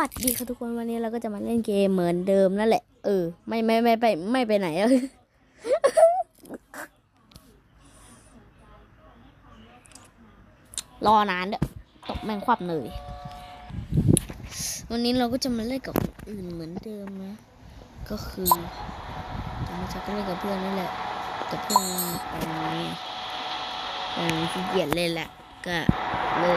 วัสดีค่ะทุกคนวันนี้เราก็จะมาเล่นเกมเหมือนเดิมนั่นแหละ เออ ไม่ไม่ไม่ไปไม่ไปไหนอะรอนานเด้อตกแมงควับเลย วันนี้เราก็จะมาเล่นกับคนอื่นเหมือนเดิมนะ ก็คือจะมาจะก็เล่นกับเพื่อนนั่นแหละแต่เพื่อนตอนนี้ตอนนี้ขี้เกียจเล่นแหละก็เลย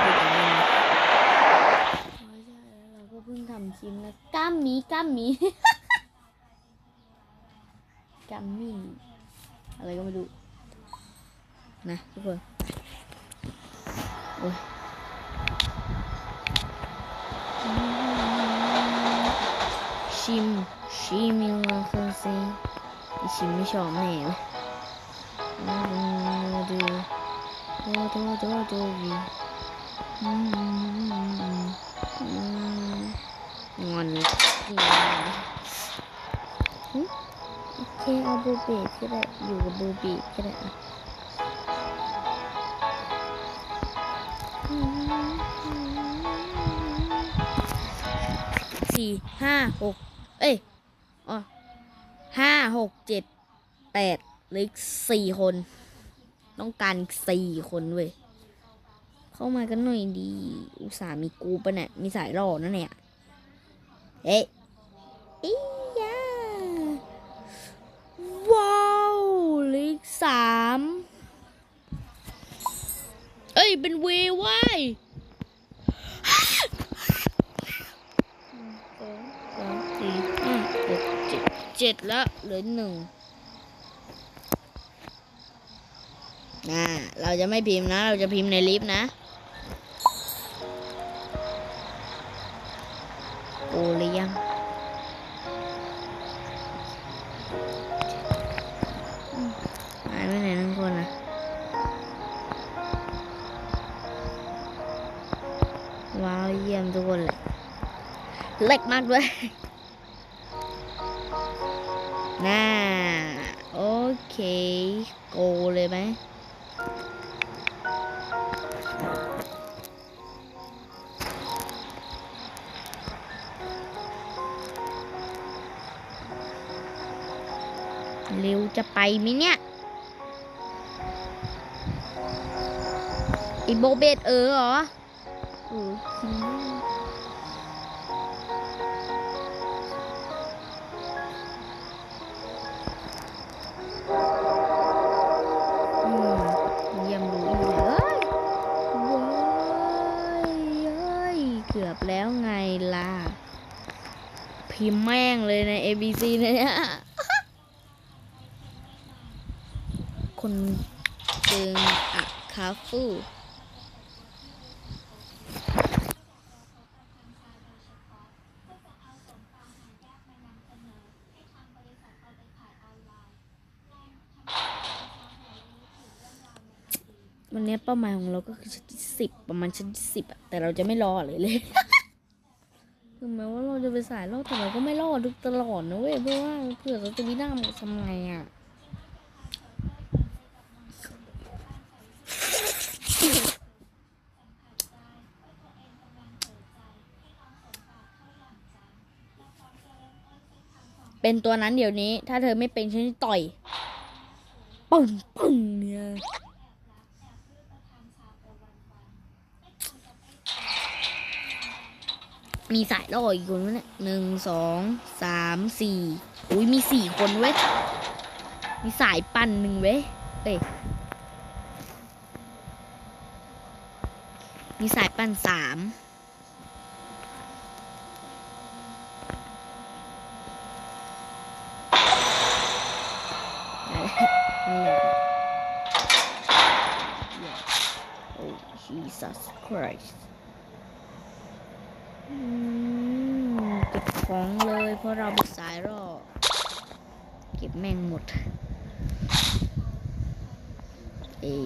ไม่ได้เล่นใช่แล้วเรา ก็เพิ่งทำคลิปนะก้ามมีก้ามมีก้ามมีอะไรก็ไม่รู้นะทุกคนโอ้ยชิมชิมยังไงคนสิชิมไม่ชอบแน่เลยดูดูดูดูดูดู งอนเลยหึโอเคเอาบูบกก็ได้อยู่กับบูบีก็ได้อะสี่ห้าหกเอ้ยอ๋อห้าหกเจ็ดแปดเหลือสี่คน ต้องการสี่คนเว้ย เข้ามากันหน่อยดี อุตส่าห์มีกูปะเนี่ย มีสายรอนั่นเนี่ย เอ๊ะอียาว้าวเลิกสามเอ้ย เป็นเวว้ยสองสามสี่ห้าหกเจ็ดเจ็ดแล้วเหลือหนึ่งน่าเราจะไม่พิมพ์นะ เราจะพิมพ์ในลิฟต์นะ เล็กมากด้วยน่าโอเค โกเลยไหมเร็วจะไปไหมเนี่ยไอโบเบตเออเหรอ พิมแม่งเลยใน ABC เนี่ยคนเจงอะคาฟูวันนี้เป้าหมายของเราก็คือชั้นที่สิบประมาณชั้นที่สิบอะแต่เราจะไม่รอเลยเลย ถึงแม้ว่าเราจะไปสายรอดแต่เราก็ไม่รอดทุกตลอดนะเว้ยเพราะว่าเผื่อเราจะมีหน้าหมดทำไงอะเป็นตัวนั้นเดี๋ยวนี้ ถ้าเธอไม่เป็นฉันต่อยปึ้งปึ้งเนี่ย มีสายล่ออีกคนวะเนี่ยหนึ่งสองสามสี่อุ้ยมีสี่คนเว้ย มีสายปั่นหนึ่งเว้ยเอ้ยมีสายปั่นสามนั่นแหละ Yeah. Oh Jesus Christ อืม เก็บของเลยเพราะเราเป็นสายรอเก็บแม่งหมด เอ้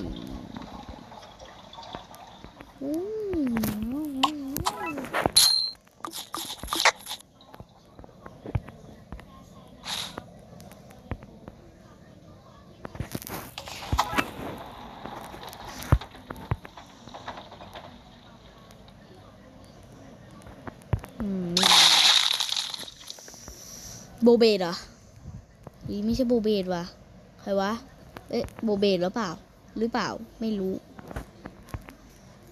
ม โบเบดเหรอไม่ใช่โบเบดวะใครวะ เอ๊ะโบเบดหรือเปล่า หรือเปล่าไม่รู้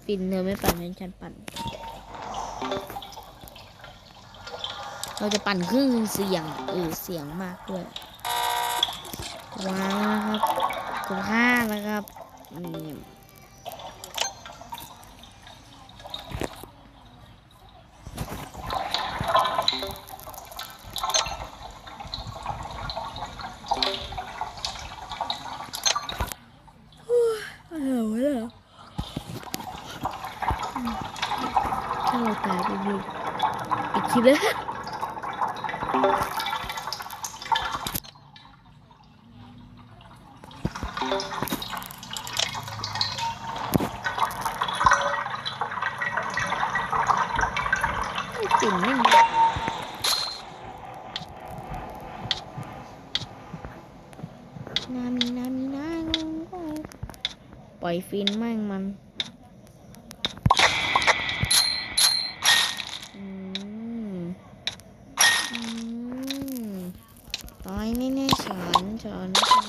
ฟินเธอไม่ปั่นให้ฉันปั่น เราจะปั่นเครื่องเสียงเออเสียงมากด้วยว้าวครับคุณค่านะครับนี่อะไรวะเนี่ยถ้าเราตายไปดีอีกค ลิปเลยกลิ่นไม่มีนามีนามีนาปล่อยฟินแม่งมัน อืมอืมตายแน่ๆฉันฉันฉัน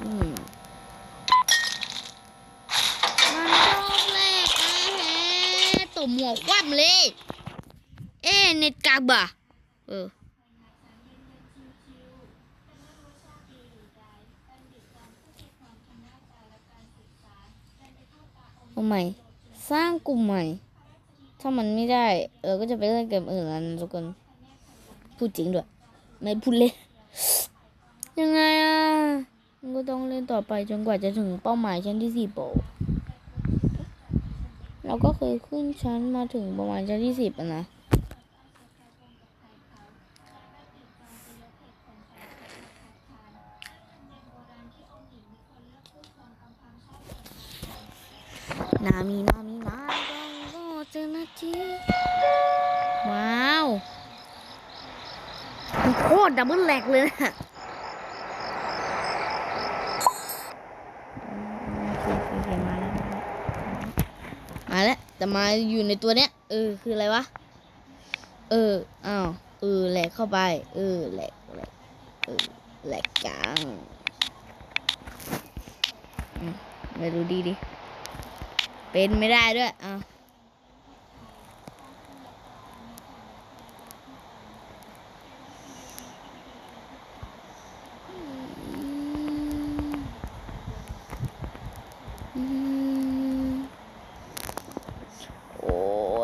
อืม มันรอบแรกนะฮะตบหมวกคว่ำ เอ๊เน็ตกาบ่ะเออเอาใหม่ สร้างกลุ่มใหม่ ถ้ามันไม่ได้ เออ ก็จะไปเล่นเกมอื่นแล้วนะทุกคน พูดจริงด้วย ไม่พูดเล่น ยังไงอะก็ต้องเล่นต่อไปจนกว่าจะถึงเป้าหมายชั้นที่สี่โป เราก็เคยขึ้นชั้นมาถึงประมาณชั้นที่สิบอะนะนามีนามีนาก็เจอนาทีว้าวมันโคตรดับเบิลแหลกเลยนะอืมโอเคโอเคมาแล้ว มาแล้วแต่มาอยู่ในตัวเนี้ย เออ คืออะไรวะ เออ อ้าว เออ แหลกเข้าไป เออ แหลก แหลก เออ แหลกกลางมาดูดีดิ เป็นไม่ได้ด้วย อ้าวอืม โอ้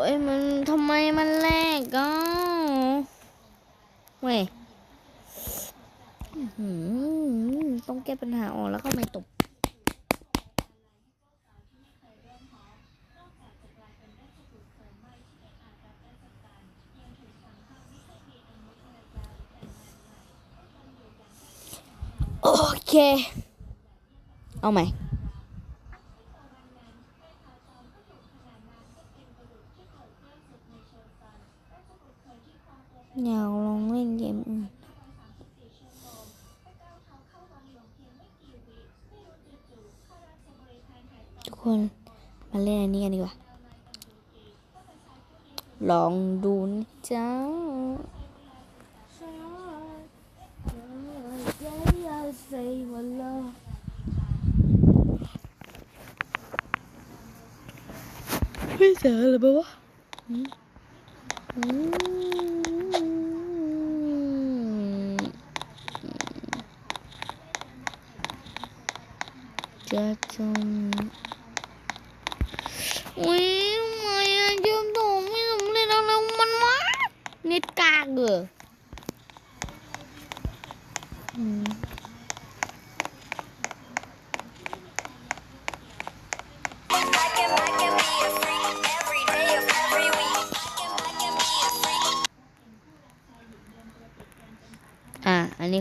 ยมันทำไมมันแลกอะเว้ยอื้อหือต้องแก้ปัญหาออกแล้วก็ไม่ตบ โอ เค เอาใหม่ อยากลองเล่นเกมอื่นทุกคน มาเล่นอันนี้กันดีกว่า ลองดูนะจ๊ะ ไม่เจอเลยปะวะอืมจะจมอุ้ยทำ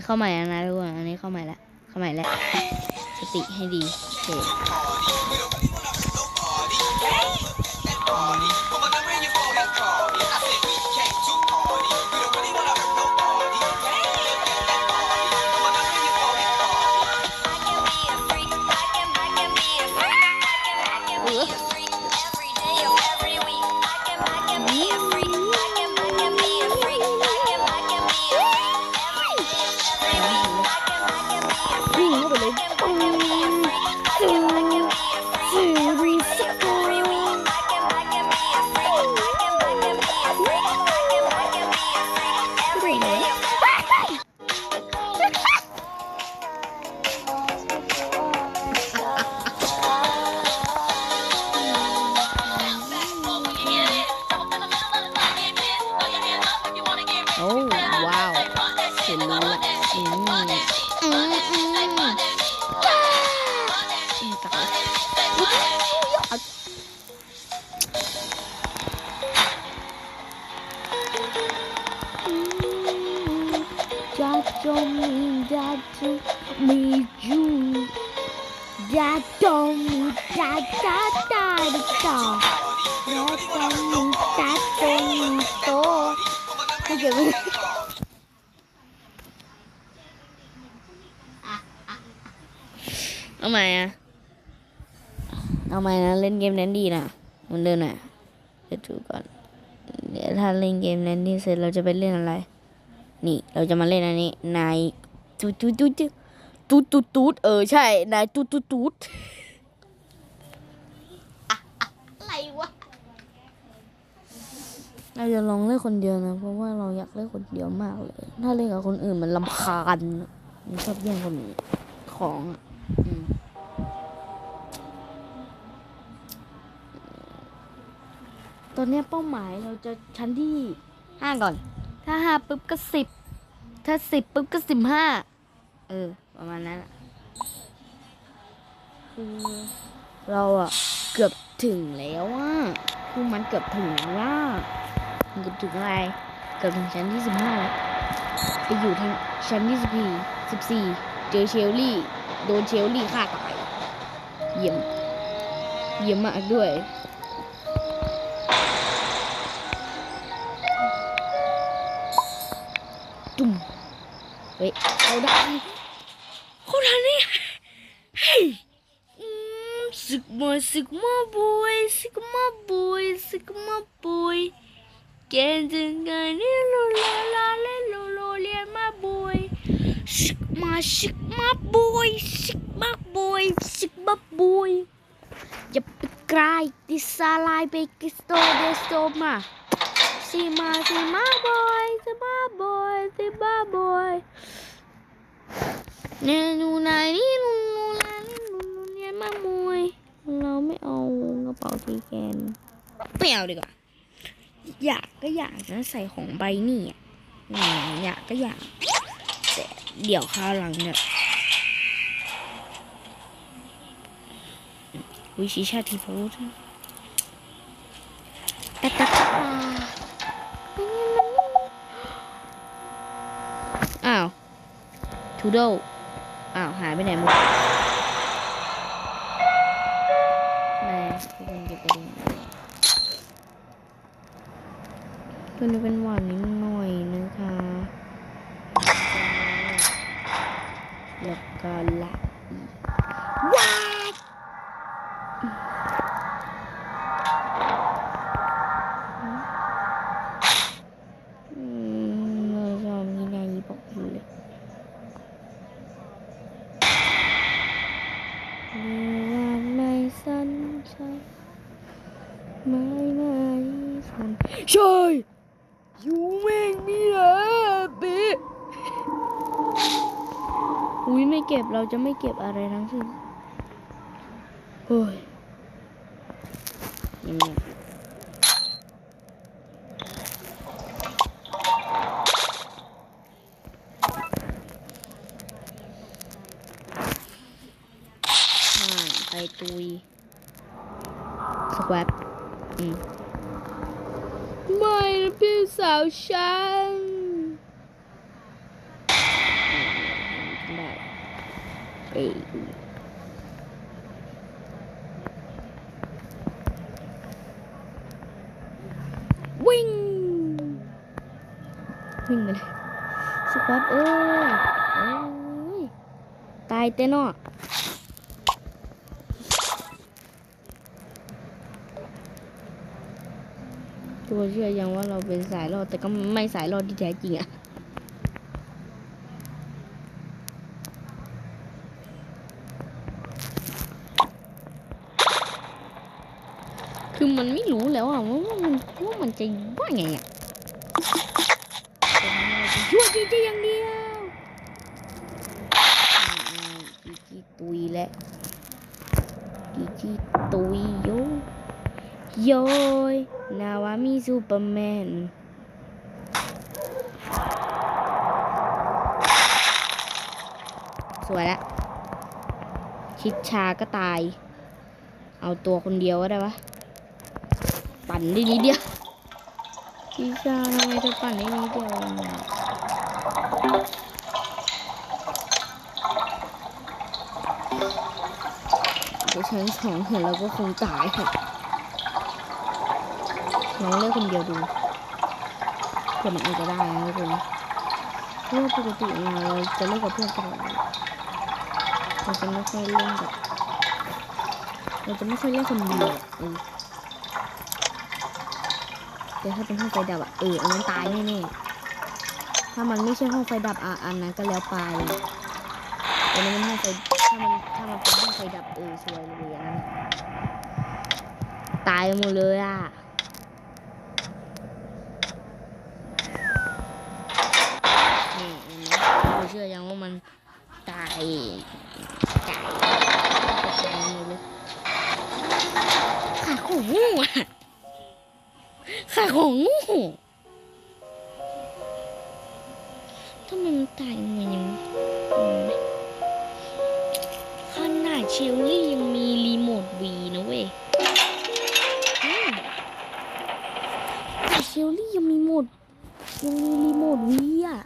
เข้าใหม่แล้วนะทุกคน อันนี้เข้าใหม่แล้วเข้าใหม่แล้วสติให้ดีโอเค ไม่เก็บไม่ได้เอาใหม่อะเอาใหม่นะ เล่นเกมนั้นดีนะเหมือนเดิมน่ะเดี๋ยวดูก่อน เดี๋ยวถ้าเล่นเกมนั้นดีเสร็จเราจะไปเล่นอะไร นี่เราจะมาเล่นอันนี้นายตูดตูดตูดตูดตูดตูดเออใช่นายตูดตูดตูดอะอะอะไรวะ เราจะลองเล่นคนเดียวนะ เพราะว่าเราอยากเล่นคนเดียวมากเลย ถ้าเล่นกับคนอื่นมันลำคาญอะมันชอบแย่งคนอื่นของอะอืมตอนเนี้ยเป้าหมายเราจะชั้นที่ห้าก่อน ถ้าห้าปุ๊บก็สิบ ถ้าสิบปุ๊บก็สิบห้า เออ ประมาณนั้นอะคือเราอะเกือบถึงแล้วอะคือมันเกือบถึงแล้วว่ามัน เกือบถึงอะไรเกือบถึงชั้นที่สิบห้าไปอยู่ที่ชั้นที่สิบสี่สิบสี่เจอเชลลี่ โดนเชลลี่ฆ่าตายเยี่ยมเยี่ยมมากด้วยจุ่มเฮ้ยเขาได้เขาทันนี่เฮ้ยอืมซิกมาซิ กมาบอยซิกมาบอยซิกมาบอยแกจะไงนี่โลลาลาเลโลโลเลียนมาบอยซิกมาซิกมาบอยซิกมาบอยซิกมาบ อยากลดิสาลายไปกิสโตเดสโตมาสีมาสีมาบอยสีมาบอยสีมาบอยเนนูนายนี่นูนูนายนี่นูนูเนี่ยมามวยเราไม่เอากระเป๋าสีแกนไม่เอาดีกว่าอยากก็อยากนะใส่ของใบนี่อะอืมอยากก็อยากแต่เดี๋ยวคราวหลังเนี่ยวิชิชาติพูดตะตะตะอ้าวทูโดอ้าว หายไปไหนหมดแม่ทุกคนเก็บไปดู คนี้เป็นหวานนิดหน่อยนะคะ แล้วก็ละว้ายอืมเราชอบมีนายบอกอยู่เลย เวลาไม่สันใจไม่ไม่สันใช่ยูแม่งมีเหรอเบ๊ะอุ้ยไม่ เก็บเราจะไม่เก็บอะไรทั้งสิ้นเฮ้ยยังไงอ่าไปตุยสควปอืมไม่นะพี่สาวฉันอ่าได้ เอ้ยวิ่ง วิ่งไปเลยสควอตเอ้ยเอ้ยตายเต้นอะตัวเชื่อยังว่าเราเป็นสายรอดแต่ก็ไม่สายรอดที่แท้จริงอะ คือมันไม่รู้แล้วอะว่ามันว่ามันจะว่าไงอะช่วยจีจีอย่างเดียวจีจีตุยและจีจีตุยโยโยยนาวามีซูเปอร์แมนสวยละคิดชาก็ตาย เอาตัวคนเดียวก็ได้ปะ ได้นิดเดียวคิดชาทำไมเธอปั่นได้นิดเดียวเองอะเดี๋ยวชั้นสองเห็นแล้วก็คงตายค่ะลองเล่นคนเดียวดูเผื่อมันอาจจะได้นะทุกคนเพราะว่าปกติเราจะเล่นกับเพื่อนตลอดเราจะไม่ค่อยเล่นแบบเราจะไม่ค่อยเล่นคนเดียวอะเออ แต่ถ้าเป็นห้องไฟดับอะเอออันนั้นตายแน่ๆถ้ามันไม่ใช่ห้องไฟดับอะอันนั้นก็แล้วไปแต่มันห้องไฟถ้ามันถ้ามันเป็นห้องไฟดับเออสวยเลยอันนั้นอะตายหมดเลยอะนี่เห็นไหมเชื่อยังว่ามันตายตายตายหมดเลยขาของงูอะ ขาของงูทำไมมันตายยังไงยังอืมขนาดเชลลี่ยังมีรีโมทวีนะเว้ยอืมแต่เชลลี่ยังมีโหมด ยังมีรีโมทวีอะ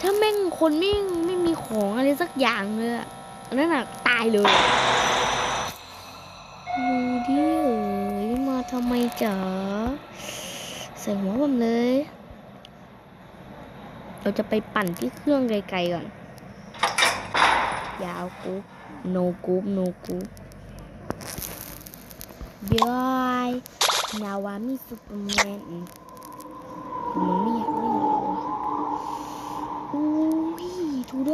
ถ้าแม่งคนไม่ไม่มีของอะไรสักอย่างเลยอะอันนั้นน่ะ ตายเลย ทำไมจ๋าใส่หัวผมเลย เราจะไปปั่นที่เครื่องไกลๆก่อน ยาวกรุ๊ปโนกรุ๊ปโนกรุ๊ปบายนาวามีซูเปอร์แมนมันไม่อยากเล่นกับเรอะอุ้ยทูโด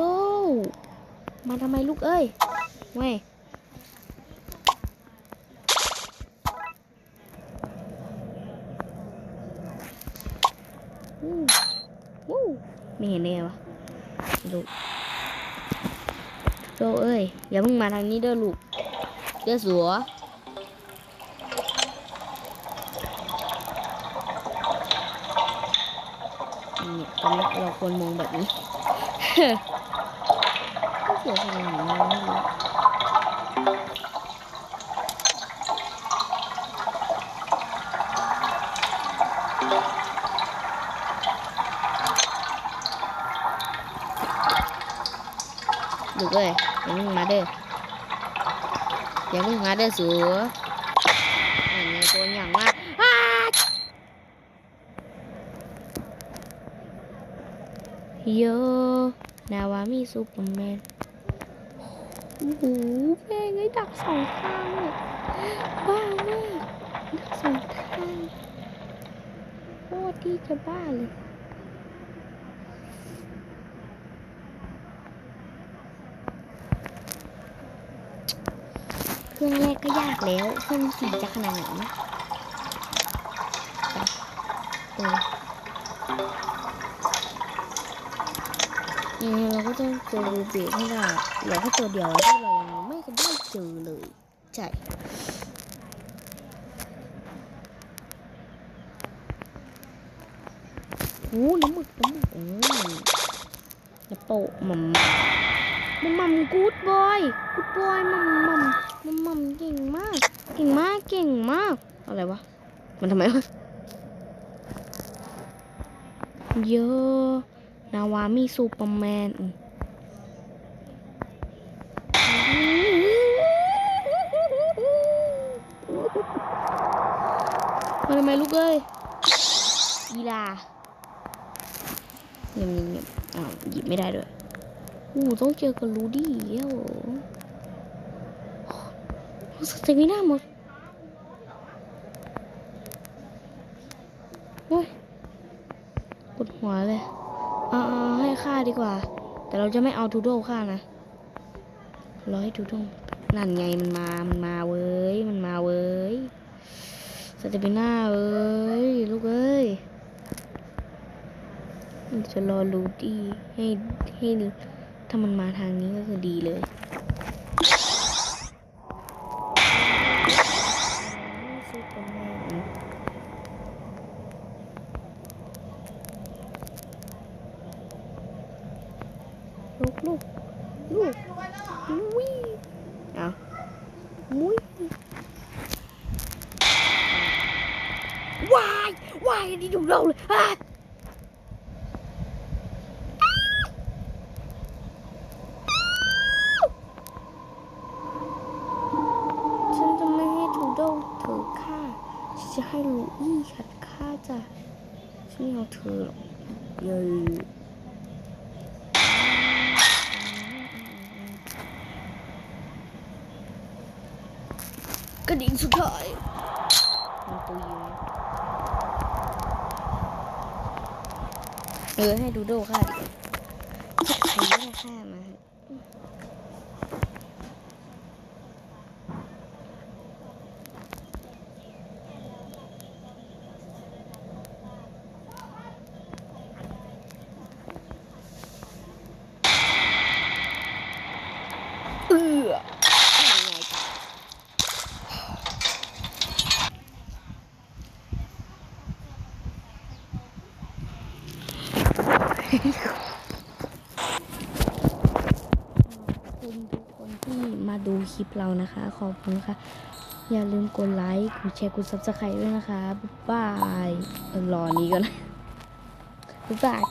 มาทำไมลูกเอ้ยเว้ยอู้วู้ ไม่เห็นได้ไงวะลูกโดเอ้ย อย่าเพิ่งมาทางนี้เด้อลูกเด้อสัวเนี่ยตอนนี้เราควรมองแบบนี้ เสียสละหน่อยไม่รู้ ดูเอ้ยอย่าเพิ่งมาเด้ออย่าเพิ่งมาเด้อสัวอันนี้ตัวอย่างมากโยนาวามีซูเปอร์แมนโอ้โหแม่งไอ้ดักสองทางเลยบ้ามากดักสองทางโคตรที่จะบ้าเลย เครื่องแรกก็ยากแล้ว เครื่องสี่จะขนาดไหนนะเออยังไงเราก็ต้องเจอรูเบกให้ได้เหลือแค่ตัวเดียวที่เรายังไม่ได้เจอเลยใช่โอ้น้ำหมึกน้ำหมึกโอ้น้ำโปะมัมมัมมัมกูดบอยกูดบอยมัมมัม มัมมัมเก่งมาก เก่งมาก เก่งมาก อะไรวะ มันทำไมวะเยอะนาวามีซูเปอร์แมนอืมมาทำไมลูกเอ้ยกีฬาเงียบเงียบเงียบอ้าวหยิบไม่ได้ด้วยอู้ต้องเจอกับลูดี้แล้วเหรอ สเตมิน่าหมดโอ้ยปวดหัวเลยอ่าให้ค่าดีกว่า แต่เราจะไม่เอาทูโดค่านะรอให้ทูโดนั่นไงมันมา มันมาเว้ย มันมาเว้ยสเตปิน่าเอ้ย ลูกเอ้ยจะรอรูดี้ให้ให้ถ้ามันมาทางนี้ก็คือดีเลย ซูเปอร์แมนลูกลูกลูกมุ้ยเอามุ้ย วายวายอันนี้ถูกเราเลยอะฉันจะไม่ให้ถูกโดงเธอฆ่าฉันจะให้ลูอี้ขัดฆ่าจ้ะฉันไม่เอาเธอหรอกเย้กระดิ่งสุดท้ายมันตัวยิง เออให้ดูโดค่ะดิใครไม่ได้ฆ่ามาเอือยังไงจ้ะ คุณทุกคนที่มาดูคลิปเรานะคะ ขอบคุณค่ะ อย่าลืมกดไลค์กดแชร์กดซับสไครต์ด้วยนะคะบ๊ายบายเออรอนี้ก่อนนะบ๊ายบาย